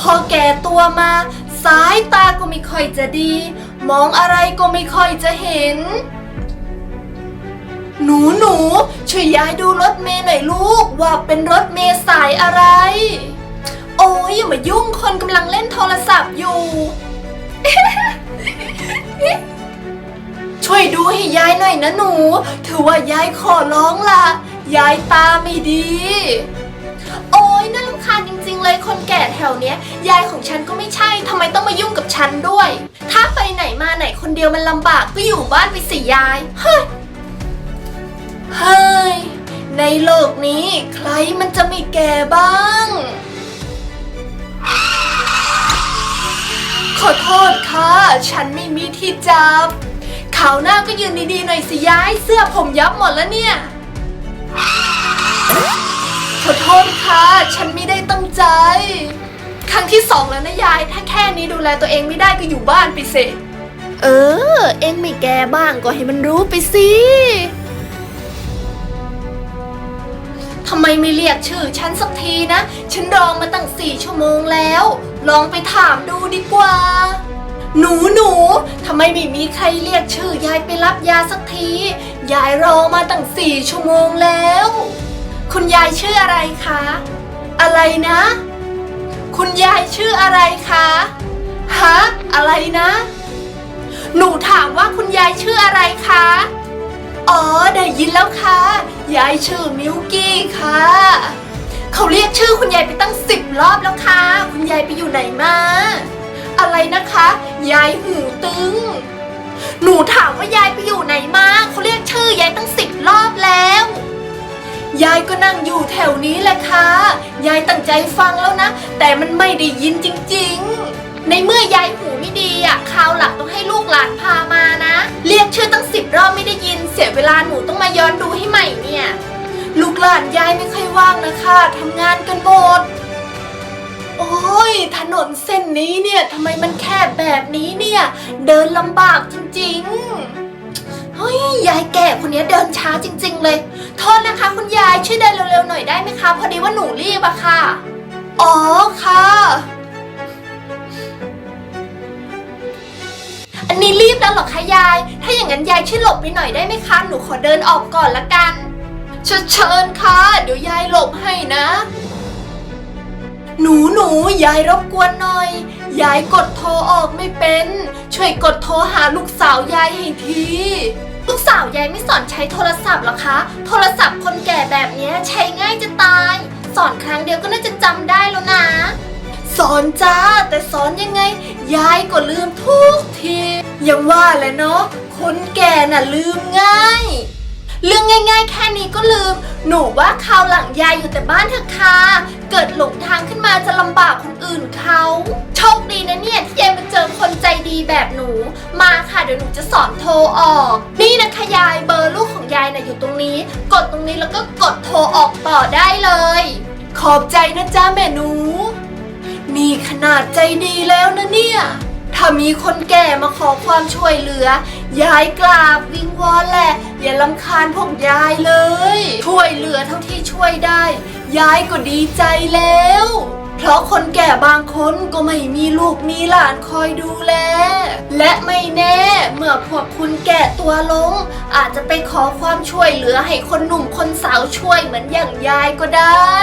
พอแก่ตัวมา สายตาก็ไม่ค่อยจะดี มองอะไรก็ไม่ค่อยจะเห็น หนูหนูช่วยยายดูรถเมย์หน่อยลูกว่าเป็นรถเมย์สายอะไร โอ้ยอย่ามายุ่งคนกำลังเล่นโทรศัพท์อยู่ ช่วยดูให้ยายหน่อยนะหนู ถือว่ายายขอร้องละยายตาไม่ดี โอ้ยน่ารำคาญจ เลยคนแก่แถวเนี้ย ยายของฉันก็ไม่ใช่ทำไมต้องมายุ่งกับฉันด้วย ถ้าไปไหนมาไหนคนเดียวมันลำบากก็อยู่บ้านไปสิยาย เฮ้ย เฮ้ย ในโลกนี้ใครมันจะไม่แก่บ้าง ขอโทษค่ะ ฉันไม่มีที่จับข่าวหน้าก็ยืนดีๆหน่อยสิยาย เสื้อผมยับหมดแล้วเนี่ย ขอโทษค่ะ ฉันไม่ได้ตั้งใจ ครั้งที่สองแล้วนะยาย ถ้าแค่นี้ดูแลตัวเองไม่ได้ก็อยู่บ้านไปสิ เออ เอ็งไม่แก่บ้างก็ให้มันรู้ไปสิ ทำไมไม่เรียกชื่อฉันสักทีนะ ฉันรอมาตั้งสี่ชั่วโมงแล้ว ลองไปถามดูดีกว่า หนูหนูทำไมไม่มีใครเรียกชื่อยายไปรับยาสักที ยายรอมาตั้งสี่ชั่วโมงแล้ว คุณยายชื่ออะไรคะ อะไรนะ คุณยายชื่ออะไรคะ ฮะ อะไรนะ หนูถามว่าคุณยายชื่ออะไรคะ อ๋อ ได้ยินแล้วค่ะ ยายชื่อมิวกี้ค่ะ เขาเรียกชื่อคุณยายไปตั้งสิบรอบแล้วค่ะ คุณยายไปอยู่ไหนมา อะไรนะคะ ยายหูตึง หนูถามว่ายายไปอยู่ไหนมา เขาเรียกชื่อยายตั้งสิบรอบ นั่งอยู่แถวนี้แหละค่ะ ยายตั้งใจฟังแล้วนะ แต่มันไม่ได้ยินจริงๆ ในเมื่อยายหูไม่ดีอะคราวหลังต้องให้ลูกหลานพามานะ เรียกชื่อตั้งสิบรอบไม่ได้ยิน เสียเวลาหนูต้องมาย้อนดูให้ใหม่เนี่ย ลูกหลานยายไม่ค่อยว่างนะคะทำงานกันหมดโอ้ยถนนเส้นนี้เนี่ยทำไมมันแคบแบบนี้เนี่ย เดินลำบากจริงๆ เฮ้ยยายแก่คนนี้เดินช้าจริง ๆ เลย ช่วยเดินเร็วๆหน่อยได้ไหมคะ พอดีว่าหนูรีบอะค่ะ อ๋อค่ะ อันนี้รีบแล้วเหรอคะยาย ถ้าอย่างนั้นยายช่วยหลบไปหน่อยได้ไหมคะ หนูขอเดินออกก่อนละกันเชิญเชิญค่ะ เดี๋ยวยายหลบให้นะ หนูหนูยายรบกวนหน่อย ยายกดโทรออกไม่เป็น ช่วยกดโทรหาลูกสาวยายให้ที ลูกสาวยายไม่สอนใช้โทรศัพท์หรอคะ โทรศัพท์คนแก่แบบนี้ใช้ง่ายจะตาย สอนครั้งเดียวก็น่าจะจำได้แล้วนะ สอนจ้า แต่สอนยังไง ยายก็ลืมทุกทียังว่าแหละเนาะ คนแก่น่ะลืมง่าย เรื่องง่ายๆ แค่นี้ก็ลืม หนูว่าคราวหลังยายอยู่แต่บ้านเถอะค่ะ เกิดหลงทางขึ้นมาจะลำบากคนอื่นเขา โชคดีนะเนี่ยที่ นี้แล้วก็กดโทรออกต่อได้เลย ขอบใจนะจ้าแม่หนู นี่ขนาดใจดีแล้วนะเนี่ย ถ้ามีคนแก่มาขอความช่วยเหลือ ยายกราบวิงวอนแหละ อย่าลำคาญพวกยายเลย ช่วยเหลือเท่าที่ช่วยได้ ยายก็ดีใจแล้ว เพราะคนแก่บางคนก็ไม่มีลูกมีหลานคอยดูแล และไม่แน่เมื่อพวกคุณแก่ตัวลง อาจจะไปขอความช่วยเหลือให้คนหนุ่มคนสาวช่วยเหมือนอย่างยายก็ได้